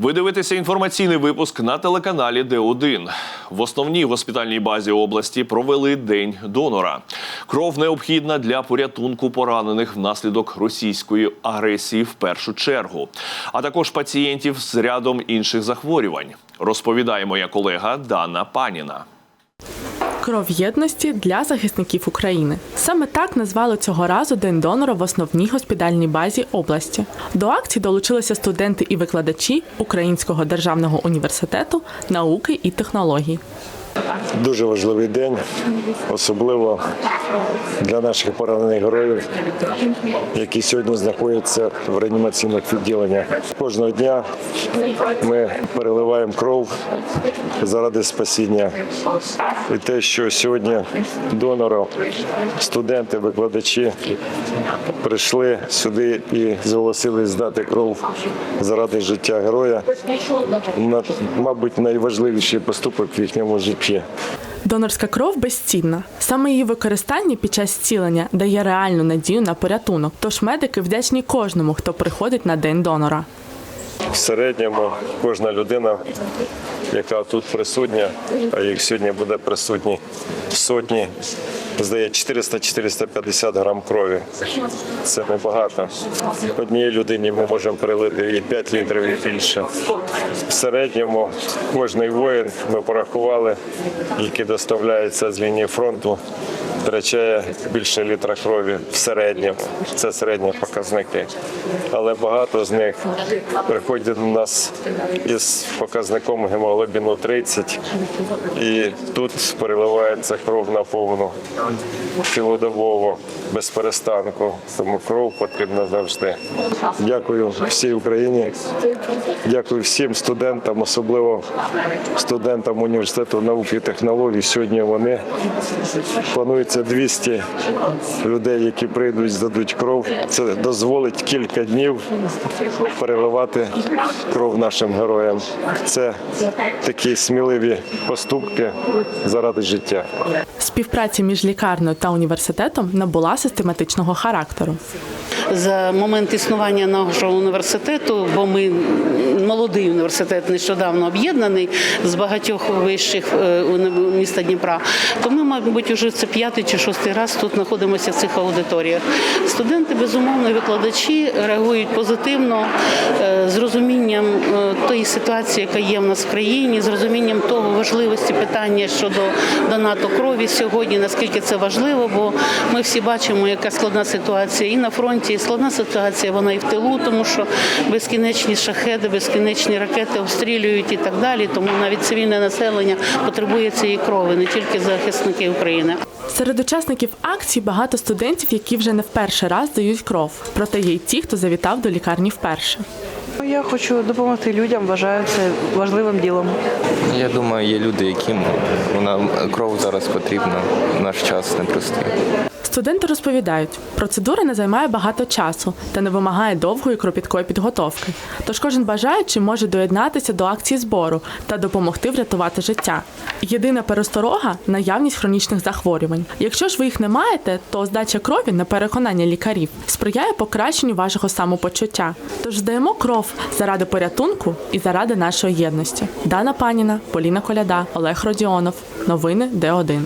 Ви дивитеся інформаційний випуск на телеканалі Д1. В основній госпітальній базі області провели день донора. Кров необхідна для порятунку поранених внаслідок російської агресії в першу чергу, а також пацієнтів з рядом інших захворювань. Розповідає моя колега Дана Паніна. Кров єдності для захисників України. Саме так назвали цього разу День донора в основній госпітальній базі області. До акції долучилися студенти і викладачі Українського державного університету науки і технологій. Дуже важливий день, особливо для наших поранених героїв, які сьогодні знаходяться в реанімаційних відділеннях. Кожного дня ми переливаємо кров заради спасіння. І те, що сьогодні донори, студенти, викладачі прийшли сюди і зголосились здати кров заради життя героя, мабуть, найважливіший поступок в їхньому житті. Донорська кров безцінна. Саме її використання під час зцілення дає реальну надію на порятунок. Тож медики вдячні кожному, хто приходить на день донора. В середньому кожна людина, яка тут присутня, а їх сьогодні буде присутні сотні, здає 400-450 грам крові. Це небагато. Однієї людині ми можемо прилити і 5 літрів і більше. В середньому кожний воїн ми порахували, який доставляється з лінії фронту, втрачає більше літра крові в середньому. Це середні показники. Але багато з них приходять до нас із показником гемоглобіну 30, і тут переливається кров на повну цілодобово, без перестанку. Тому кров потрібна завжди. Дякую всій Україні. Дякую всім студентам, особливо студентам університету науки і технологій. Сьогодні вони планується 200 людей, які прийдуть, здадуть кров. Це дозволить кілька днів переливати кров нашим героям. Це такі сміливі поступки заради життя. Співпраця між лікарнею та університетом набула систематичного характеру. За момент існування нашого університету, бо ми молодий університет нещодавно об'єднаний з багатьох вищих е, міста Дніпра. То ми, мабуть, вже це п'ятий чи шостий раз тут знаходимося в цих аудиторіях. Студенти, безумовно, викладачі реагують позитивно, е, з розумінням е, тої ситуації, яка є в нас в країні, з розумінням того важливості питання щодо донату крові сьогодні, наскільки це важливо, бо ми всі бачимо, яка складна ситуація і на фронті, складна ситуація вона і в тилу, тому що безкінечні шахеди, безкінечні ракети обстрілюють і так далі. Тому навіть цивільне населення потребує цієї крови, не тільки захисники України. Серед учасників акції багато студентів, які вже не в перший раз дають кров. Проте є й ті, хто завітав до лікарні вперше. Я хочу допомогти людям, вважаю це важливим ділом. Я думаю, є люди, яким вона кров зараз потрібна. Наш час непростий. Студенти розповідають, процедура не займає багато часу та не вимагає довгої кропіткої підготовки. Тож кожен бажаючий може доєднатися до акції збору та допомогти врятувати життя. Єдина пересторога наявність хронічних захворювань. Якщо ж ви їх не маєте, то здача крові на переконання лікарів сприяє покращенню вашого самопочуття. Тож здаємо кров заради порятунку і заради нашої єдності. Дана Паніна, Поліна Коляда, Олег Родіонов. Новини Д1.